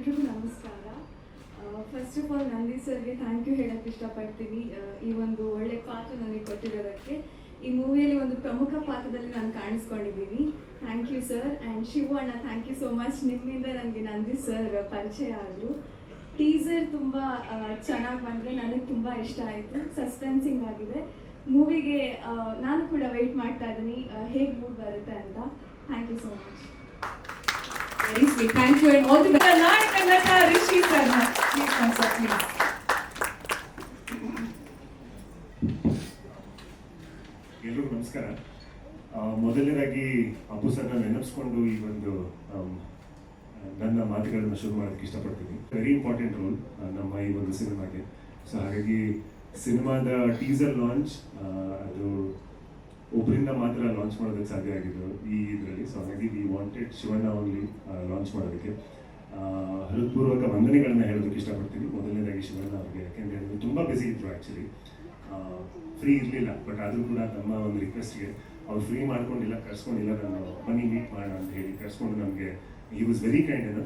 ಎಲ್ರಿಗೂ ನಮಸ್ಕಾರ. First of all Nandi ಸರ್ಗೆ ಥ್ಯಾಂಕ್ ಯು ಹೇಳಕ್ಕೆ ಇಷ್ಟಪಡ್ತೀನಿ. ಈ ಒಂದು ಒಳ್ಳೆ ಪಾತ್ರ ನನಗೆ ಕೊಟ್ಟಿರೋದಕ್ಕೆ. ಈ ಮೂವಿಯಲ್ಲಿ ಒಂದು ಪ್ರಮುಖ ಪಾತ್ರದಲ್ಲಿ ನಾನು ಕಾಣಿಸ್ಕೊಂಡಿದ್ದೀನಿ. Thank you sir and Shivanna thank you so much ನಿಮ್ಮಿಂದ ನನಗೆ ನಂದಿ ಸರ್ ಪರಿಚಯ ಆದರು ಟೀಸರ್ ತುಂಬ ಚೆನ್ನಾಗಿ ಬಂದರೆ ನನಗೆ ತುಂಬ ಇಷ್ಟ ಆಯಿತು. ಸಸ್ಪೆನ್ಸಿಂಗ್ ಆಗಿದೆ. ಮೂವಿಗೆ ನಾನು ಕೂಡ ವೆಯ್ಟ್ ಮಾಡ್ತಾ ಇದ್ದೀನಿ. ಹೇಗೆ ಮೂಡ್ ಬರುತ್ತೆ ಅಂತ. Thank you so much Very We Thank you and all the best. ನಟ Rishi Sharma. Please come, sir, please. ಎಲ್ರಿಗೂ ನಮಸ್ಕಾರ ಮೊದಲನೇದಾಗಿ ಅಪ್ಪು ಸರ್ನ ನೆನಪಿಸ್ಕೊಂಡು ಈ ಒಂದು ನನ್ನ ಮಾತುಗಳನ್ನು ಶುರು ಮಾಡೋದಕ್ಕೆ ಇಷ್ಟಪಡ್ತೀನಿ ವೆರಿ ಇಂಪಾರ್ಟೆಂಟ್ ರೋಲ್ ನಮ್ಮ ಈ ಒಂದು ಸಿನಿಮಾಗೆ ಸೊ ಹಾಗಾಗಿ ಸಿನಿಮಾದ ಟೀಸರ್ ಲಾಂಚ್ ಅದು ಒಬ್ಬರಿಂದ ಮಾತ್ರ ಲಾಂಚ್ ಮಾಡೋದಕ್ಕೆ ಸಾಧ್ಯ ಆಗಿದ್ದು ಈ ಇದರಲ್ಲಿ. ಸೊ ಹಾಗಾಗಿ we wanted Shivanna only launch ಮಾಡೋದಕ್ಕೆ. ಹೃತ್ಪೂರ್ವಕ ವಂದನೆಗಳನ್ನ ಹೇಳೋದಕ್ಕೆ ಇಷ್ಟಪಡ್ತೀನಿ. ಮೊದಲನೇದಾಗಿ ಶಿವಣ್ಣ ಅವ್ರಿಗೆ, ಯಾಕೆಂದರೆ ಅದು ತುಂಬ ಬ್ಯುಸಿ ಇದ್ರು ಆ್ಯಕ್ಚುಲಿ ಫ್ರೀ ಇರಲಿಲ್ಲ ಬಟ್ ಆದರೂ ಕೂಡ ನಮ್ಮ ಒಂದು ರಿಕ್ವೆಸ್ಟ್ಗೆ ಅವ್ರು ಫ್ರೀ ಮಾಡ್ಕೊಂಡಿಲ್ಲ, ಕರ್ಸ್ಕೊಂಡಿಲ್ಲ ನಾನು, ಬನ್ನಿ ಮೀಟ್ ಮಾಡೋಣ ಅಂತ ಹೇಳಿ ಕರ್ಸ್ಕೊಂಡು ನಮಗೆ ಈ ವಾಸ್ ವೆರಿ ಕೈಂಡ್ ಅನ್ನ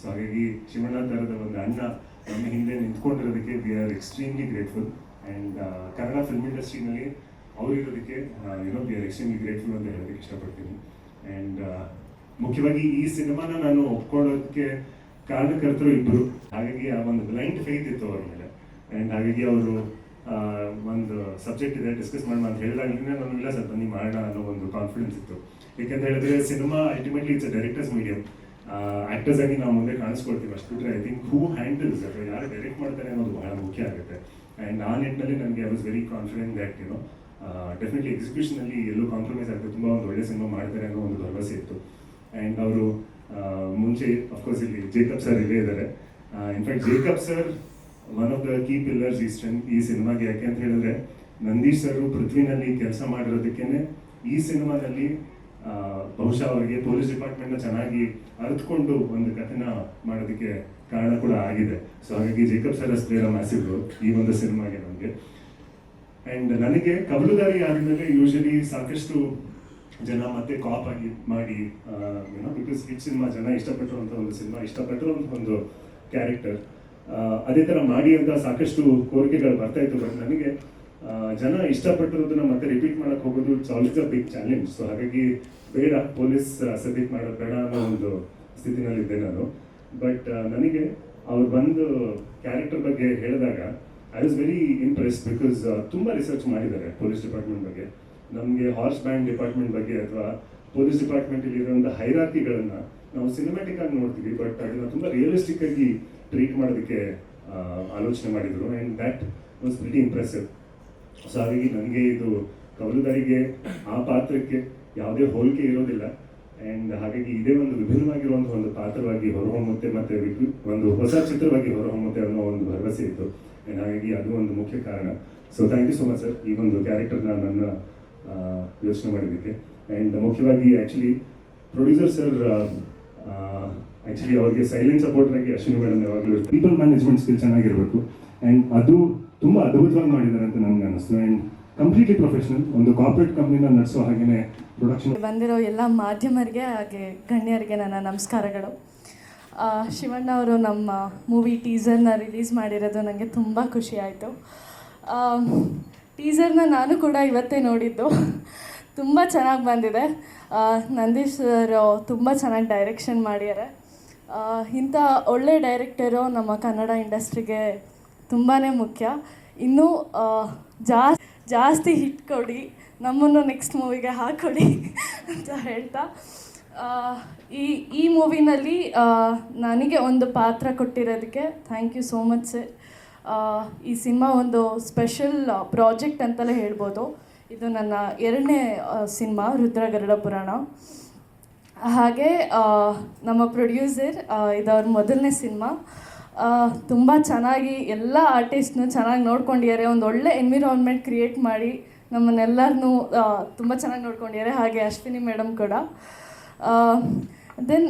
ಸೊ ಹಾಗಾಗಿ ಶಿವಣ್ಣ ಥರದ ಒಂದು ಅಣ್ಣ ನಮ್ಮ ಹಿಂದೆ ನಿಂತ್ಕೊಂಡಿರೋದಕ್ಕೆ we are extremely grateful and Kannada film ಇಂಡಸ್ಟ್ರಿನಲ್ಲಿ ಅವ್ರು ಇರೋದಕ್ಕೆ you know we are extremely grateful ಅಂತ ಹೇಳೋದಕ್ಕೆ ಇಷ್ಟಪಡ್ತೀನಿ. ಆ್ಯಂಡ್ ಮುಖ್ಯವಾಗಿ ಈ ಸಿನಿಮಾನ ನಾನು ಒಪ್ಕೊಳ್ಳೋದಕ್ಕೆ ಕಾರಣಕರ್ತರು ಇಬ್ಬರು ಹಾಗಾಗಿ ಆ ಒಂದು ಬ್ಲೈಂಡ್ ಫೇತ್ ಇತ್ತು ಅವ್ರ ಮೇಲೆ. ಆ್ಯಂಡ್ ಹಾಗಾಗಿ ಅವರು ಒಂದು ಸಬ್ಜೆಕ್ಟ್ ಇದೆ ಡಿಸ್ಕಸ್ ಮಾಡೋಣ ಅಂತ ಹೇಳಿದಾಗಲೇ ನಾನು ಇಲ್ಲ ಸರ್, ಬನ್ನಿ ಮಾಡೋಣ ಅನ್ನೋ ಒಂದು ಕಾನ್ಫಿಡೆನ್ಸ್ ಇತ್ತು. ಏಕೆಂತ ಹೇಳಿದ್ರೆ cinema ultimately it's a directors medium actors ಆಗಿ ನಾವು ಮುಂದೆ ಕಾಣಿಸ್ಕೊಳ್ತೀವಿ ಅಷ್ಟು ಬಿಟ್ಟರೆ ಐ ಥಿಂಕ್ ಹೂ ಹ್ಯಾಂಡಲ್ಸ್ ಅಥವಾ ಯಾರು ಡೈರೆಕ್ಟ್ ಮಾಡ್ತಾರೆ ಅನ್ನೋದು ಬಹಳ ಮುಖ್ಯ ಆಗುತ್ತೆ. ಆ್ಯಂಡ್ ಆ ನಿಟ್ಟಿನಲ್ಲಿ ನನಗೆ I was very confident that you know definitely ಎಕ್ಸಿಕ್ಯೂಷನಲ್ಲಿ ಎಲ್ಲೂ ಕಾಂಪ್ರಮೈಸ್ ಆಗ್ತದೆ ತುಂಬ ಒಂದು ಒಳ್ಳೆ ಸಿನಿಮಾ ಮಾಡ್ತಾರೆ ಅನ್ನೋ ಒಂದು ಭರವಸೆ ಇತ್ತು. ಆ್ಯಂಡ್ ಅವರು ಮುಂಚೆ ಅಫ್ಕೋರ್ಸ್ ಇಲ್ಲಿ ಜೇಕಬ್ ಸರ್ ಇಲ್ಲೇ ಇದ್ದಾರೆ. In fact Jacob sir one of the key pillars ಈ ಸ್ಟ್ರೆಂತ್ ಈ ಸಿನಿಮಾಗೆ ಯಾಕೆ ಅಂತ ಹೇಳಿದ್ರೆ ನಂದೀಶ್ ಸರ್ ಪೃಥ್ವಿನಲ್ಲಿ ಕೆಲಸ ಮಾಡಿರೋದಕ್ಕೇನೆ ಈ ಸಿನಿಮಾದಲ್ಲಿ ಬಹುಶಃ ಅವರಿಗೆ ಪೊಲೀಸ್ ಡಿಪಾರ್ಟ್ಮೆಂಟ್ನ ಚೆನ್ನಾಗಿ ಅರ್ಥಕೊಂಡು ಒಂದು ಕಥೆನ ಮಾಡೋದಕ್ಕೆ ಕಾರಣ ಕೂಡ ಆಗಿದೆ. ಸೊ ಹಾಗಾಗಿ ಜೇಕಬ್ ಸರ್ ಅಸ್ ಪ್ಲೇರ್ ಈ ಒಂದು ಸಿನಿಮಾಗೆ ನಮಗೆ. ಅಂಡ್ ನನಗೆ ಕಬಲುದಾರಿ ಆದಮೇಲೆ ಯೂಶಲಿ ಸಾಕಷ್ಟು ಜನ ಮತ್ತೆ ಕಾಪ್ ಆಗಿ ಮಾಡಿ ಏನೋ ಬಿಕಾಸ್ ಹಿಟ್ ಸಿನಿಮಾ ಜನ ಇಷ್ಟಪಟ್ಟಿರುವಂಥ ಒಂದು ಸಿನಿಮಾ ಇಷ್ಟಪಟ್ಟಿರುವಂಥ ಒಂದು ಕ್ಯಾರೆಕ್ಟರ್ ಅದೇ ಥರ ಮಾಡಿ ಅಂತ ಸಾಕಷ್ಟು ಕೋರಿಕೆಗಳು ಬರ್ತಾ ಇತ್ತು. ಬಟ್ ನನಗೆ ಜನ ಇಷ್ಟಪಟ್ಟಿರೋದನ್ನ ಮತ್ತೆ ರಿಪೀಟ್ ಮಾಡಕ್ ಹೋಗೋದು it's always a big challenge so ಹಾಗಾಗಿ ಬೇಡ ಪೊಲೀಸ್ ಸದ್ಯಕ್ಕೆ ಮಾಡೋದು ಬೇಡ ಅನ್ನೋ ಒಂದು ಸ್ಥಿತಿನಲ್ಲಿದ್ದೆ ನಾನು. ಬಟ್ ನನಗೆ ಅವ್ರು ಬಂದು ಕ್ಯಾರೆಕ್ಟರ್ ಬಗ್ಗೆ ಹೇಳಿದಾಗ I was very impress because ತುಂಬ ರಿಸರ್ಚ್ ಮಾಡಿದ್ದಾರೆ ಪೊಲೀಸ್ ಡಿಪಾರ್ಟ್ಮೆಂಟ್ ಬಗ್ಗೆ. ನಮಗೆ ಹಾರ್ಸ್ ಬ್ಯಾಂಡ್ ಡಿಪಾರ್ಟ್ಮೆಂಟ್ ಬಗ್ಗೆ ಅಥವಾ ಪೊಲೀಸ್ ಡಿಪಾರ್ಟ್ಮೆಂಟಲ್ಲಿ ಇರುವಂಥ ಹೈರಾರ್ಕಿಗಳನ್ನು ನಾವು ಸಿನಿಮ್ಯಾಟಿಕ್ ಆಗಿ ನೋಡ್ತೀವಿ ಬಟ್ ಅದನ್ನ ತುಂಬ ರಿಯಲಿಸ್ಟಿಕ್ ಆಗಿ ಟ್ರೀಟ್ ಮಾಡೋದಕ್ಕೆ ಆಲೋಚನೆ ಮಾಡಿದರು and that was very impressive so ಹಾಗಾಗಿ ನನಗೆ ಇದು ಕವಲುದಾರಿಗೆ, ಆ ಪಾತ್ರಕ್ಕೆ ಯಾವುದೇ ಹೋಲಿಕೆ ಇರೋದಿಲ್ಲ. ಆ್ಯಂಡ್ ಹಾಗಾಗಿ ಇದೇ ಒಂದು ವಿಭಿನ್ನವಾಗಿರುವಂತಹ ಒಂದು ಪಾತ್ರವಾಗಿ ಹೊರಹೊಮ್ಮುತ್ತೆ ಮತ್ತೆ ಒಂದು ಹೊಸ ಚಿತ್ರವಾಗಿ ಹೊರಹೊಮ್ಮುತ್ತೆ ಅನ್ನೋ ಒಂದು ಭರವಸೆ ಇತ್ತು. ಆ್ಯಂಡ್ ಹಾಗಾಗಿ ಅದು ಒಂದು ಮುಖ್ಯ ಕಾರಣ. So thank you so much sir ಈ ಒಂದು ಕ್ಯಾರೆಕ್ಟರ್ನ ನನ್ನ ಯೋಚನೆ ಮಾಡಿದ್ದಕ್ಕೆ. ಆ್ಯಂಡ್ ಮುಖ್ಯವಾಗಿ ಆ್ಯಕ್ಚುಲಿ ಪ್ರೊಡ್ಯೂಸರ್ ಸರ್ ಆ್ಯಕ್ಚುಲಿ ಅವ್ರಿಗೆ ಸೈಲೆಂಟ್ ಸಪೋರ್ಟ್ ಆಗಿ ಅಶ್ವಿನಿ ಮೇಡಮ್ ಯಾವಾಗಲೂ ಪೀಪಲ್ ಮ್ಯಾನೇಜ್ಮೆಂಟ್ ಸ್ಕಿಲ್ ಚೆನ್ನಾಗಿರಬೇಕು. ಆ್ಯಂಡ್ ಅದು ತುಂಬ ಅದ್ಭುತವಾಗಿ ಮಾಡಿದ್ದಾರೆ ಅಂತ ನನಗೆ ಅನ್ನಿಸ್ತು ಆ್ಯಂಡ್ ಕಂಪ್ಲೀಟ್ಲಿ ಪ್ರೊಫೆಷನಲ್ ಒಂದು ಕಾರ್ಪೊರೇಟ್ ಕಂಪ್ನಿನ ನಡೆಸೋ ಹಾಗೆಯೇ ಪ್ರೊಡಕ್ಷನ್ ಬಂದಿರೋ ಎಲ್ಲ ಮಾಧ್ಯಮರಿಗೆ ಹಾಗೆ ಗಣ್ಯರಿಗೆ ನನ್ನ ನಮಸ್ಕಾರಗಳು. ಶಿವಣ್ಣ ಅವರು ನಮ್ಮ ಮೂವಿ ಟೀಸರ್ನ ರಿಲೀಸ್ ಮಾಡಿರೋದು ನನಗೆ ತುಂಬ ಖುಷಿ ಆಯಿತು. ಟೀಸರ್ನ ನಾನು ಕೂಡ ಇವತ್ತೇ ನೋಡಿದ್ದು. ತುಂಬ ಚೆನ್ನಾಗಿ ಬಂದಿದೆ. ನಂದೀಶ್ ಸರ್ ತುಂಬ ಚೆನ್ನಾಗಿ ಡೈರೆಕ್ಷನ್ ಮಾಡ್ಯಾರೆ ಇಂಥ ಒಳ್ಳೆ ಡೈರೆಕ್ಟರು ನಮ್ಮ ಕನ್ನಡ ಇಂಡಸ್ಟ್ರಿಗೆ ತುಂಬಾ ಮುಖ್ಯ. ಇನ್ನೂ ಜಾಸ್ತಿ ಜಾಸ್ತಿ ಹಿಟ್ ಕೊಡಿ. ನಮ್ಮನ್ನು ನೆಕ್ಸ್ಟ್ ಮೂವಿಗೆ ಹಾಕ್ಕೊಡಿ ಅಂತ ಹೇಳ್ತಾ. ಈ ಈ ಮೂವಿನಲ್ಲಿ ನನಗೆ ಒಂದು ಪಾತ್ರ ಕೊಟ್ಟಿರೋದಕ್ಕೆ thank you so much sir ಈ ಸಿನಿಮಾ ಒಂದು ಸ್ಪೆಷಲ್ ಪ್ರಾಜೆಕ್ಟ್ ಅಂತಲೇ ಹೇಳ್ಬೋದು. ಇದು ನನ್ನ ಎರಡನೇ ಸಿನಿಮಾ, ರುದ್ರಗರುಡ ಪುರಾಣ. ಹಾಗೆ ನಮ್ಮ ಪ್ರೊಡ್ಯೂಸರ್ ಇದು ಅವ್ರ ಮೊದಲನೇ ಸಿನಿಮಾ. ತುಂಬ ಚೆನ್ನಾಗಿ ಎಲ್ಲ ಆರ್ಟಿಸ್ಟ್ನು ಚೆನ್ನಾಗಿ ನೋಡ್ಕೊಂಡಿದ್ದಾರೆ. ಒಂದು ಒಳ್ಳೆ ಎನ್ವಿರಾನ್ಮೆಂಟ್ ಕ್ರಿಯೇಟ್ ಮಾಡಿ ನಮ್ಮನ್ನೆಲ್ಲರನ್ನೂ ತುಂಬ ಚೆನ್ನಾಗಿ ನೋಡ್ಕೊಂಡಿದ್ದಾರೆ. ಹಾಗೆ ಅಶ್ವಿನಿ ಮೇಡಮ್ ಕೂಡ. ದೆನ್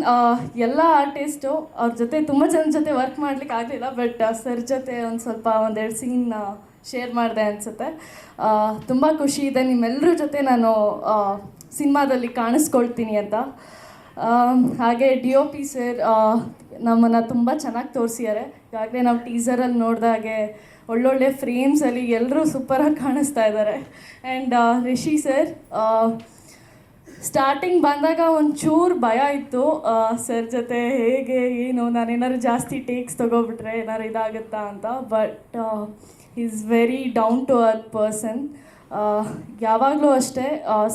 ಎಲ್ಲ ಆರ್ಟಿಸ್ಟು ಅವ್ರ ಜೊತೆ ತುಂಬ ಜನ ಜೊತೆ ವರ್ಕ್ ಮಾಡ್ಲಿಕ್ಕೆ ಆಗಲಿಲ್ಲ ಬಟ್ ಸರ್ ಜೊತೆ ಒಂದು ಸ್ವಲ್ಪ ಒಂದೆರಡು ಸೀನ್ ಶೇರ್ ಮಾಡಿದೆ ಅನಿಸುತ್ತೆ. ತುಂಬ ಖುಷಿ ಇದೆ. ನಿಮ್ಮೆಲ್ಲರ ಜೊತೆ ನಾನು ಸಿನಿಮಾದಲ್ಲಿ ಕಾಣಿಸ್ಕೊಳ್ತೀನಿ ಅಂತ. ಹಾಗೆ ಡಿ ಒ ಪಿ ಸರ್ ನಮ್ಮನ್ನು ತುಂಬ ಚೆನ್ನಾಗಿ ತೋರಿಸಿದ್ದಾರೆ ಈಗಾಗಲೇ ನಾವು ಟೀಸರಲ್ಲಿ ನೋಡಿದಾಗೆ ಒಳ್ಳೊಳ್ಳೆ ಫ್ರೇಮ್ಸಲ್ಲಿ ಎಲ್ಲರೂ ಸೂಪರಾಗಿ ಕಾಣಿಸ್ತಾ ಇದ್ದಾರೆ ಆ್ಯಂಡ್ ರಿಷಿ ಸರ್ ಸ್ಟಾರ್ಟಿಂಗ್ ಬಂದಾಗ ಒಂಚೂರು ಭಯ ಇತ್ತು. ಸರ್ ಜೊತೆ ಹೇಗೆ, ಏನು, ನಾನು ಏನಾದ್ರು ಜಾಸ್ತಿ ಟೇಕ್ಸ್ ತೊಗೊಬಿಟ್ರೆ ಏನಾದ್ರು ಇದಾಗುತ್ತಾ ಅಂತ. But is very down to earth person ಯಾವಾಗಲೂ ಅಷ್ಟೇ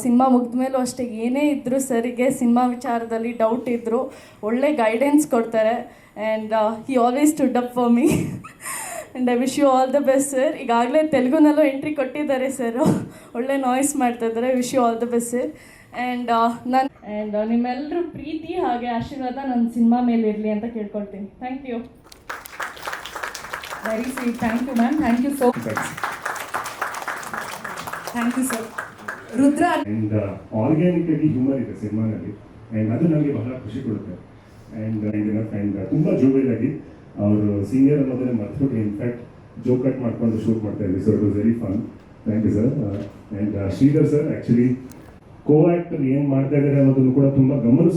ಸಿನಿಮಾ ಮುಗಿದ ಮೇಲೂ ಅಷ್ಟೇ, ಏನೇ ಇದ್ದರೂ ಸರಿಗೆ ಸಿನಿಮಾ ವಿಚಾರದಲ್ಲಿ ಡೌಟ್ ಇದ್ದರೂ ಒಳ್ಳೆ ಗೈಡೆನ್ಸ್ ಕೊಡ್ತಾರೆ. And he always to dub for me and I wish you all the best sir ಈಗಾಗಲೇ ತೆಲುಗುನಲ್ಲೂ ಎಂಟ್ರಿ ಕೊಟ್ಟಿದ್ದಾರೆ ಸರ್ ಒಳ್ಳೆ ನಾಯ್ಸ್ ಮಾಡ್ತಾ ಇದ್ದಾರೆ. Wish you all the best sir and ನನ್ನ ಆ್ಯಂಡ್ ನಿಮ್ಮೆಲ್ಲರೂ ಪ್ರೀತಿ ಹಾಗೆ ಆಶೀರ್ವಾದ ನನ್ನ ಸಿನಿಮಾ ಮೇಲೆ ಇರಲಿ ಅಂತ ಕೇಳ್ಕೊಳ್ತೀನಿ. Thank you very sweet thank you ma'am thank you so thank you sir Rudra and organic ಆಗಿ ಹ್ಯೂಮರ್ ಇದೆ ಸಿನಿಮಾನಲ್ಲಿ ಆ್ಯಂಡ್ ಅದು ನನಗೆ ಬಹಳ ಖುಷಿ ಕೊಡುತ್ತೆ. ಆ್ಯಂಡ್ ಆ್ಯಂಡ್ ತುಂಬ ಜೋಬೆಲ್ ಆಗಿ ಅವರು ಸೀನಿಯರ್ ಅನ್ನೋದನ್ನೇ ಮರ್ತ್ಬಿಟ್ಟು ಇನ್ಫ್ಯಾಕ್ಟ್ ಜೋ ಕಟ್ ಮಾಡ್ಕೊಂಡು ಶೂಟ್ ಮಾಡ್ತಾ ಇದ್ವಿ. So it was very fun thank you sir and Sridhar sir actually co actor ಏನು ಮಾಡ್ತಾ ಇದ್ದಾರೆ ಅನ್ನೋದನ್ನು ಕೂಡ ತುಂಬ ಗಮನಿಸ್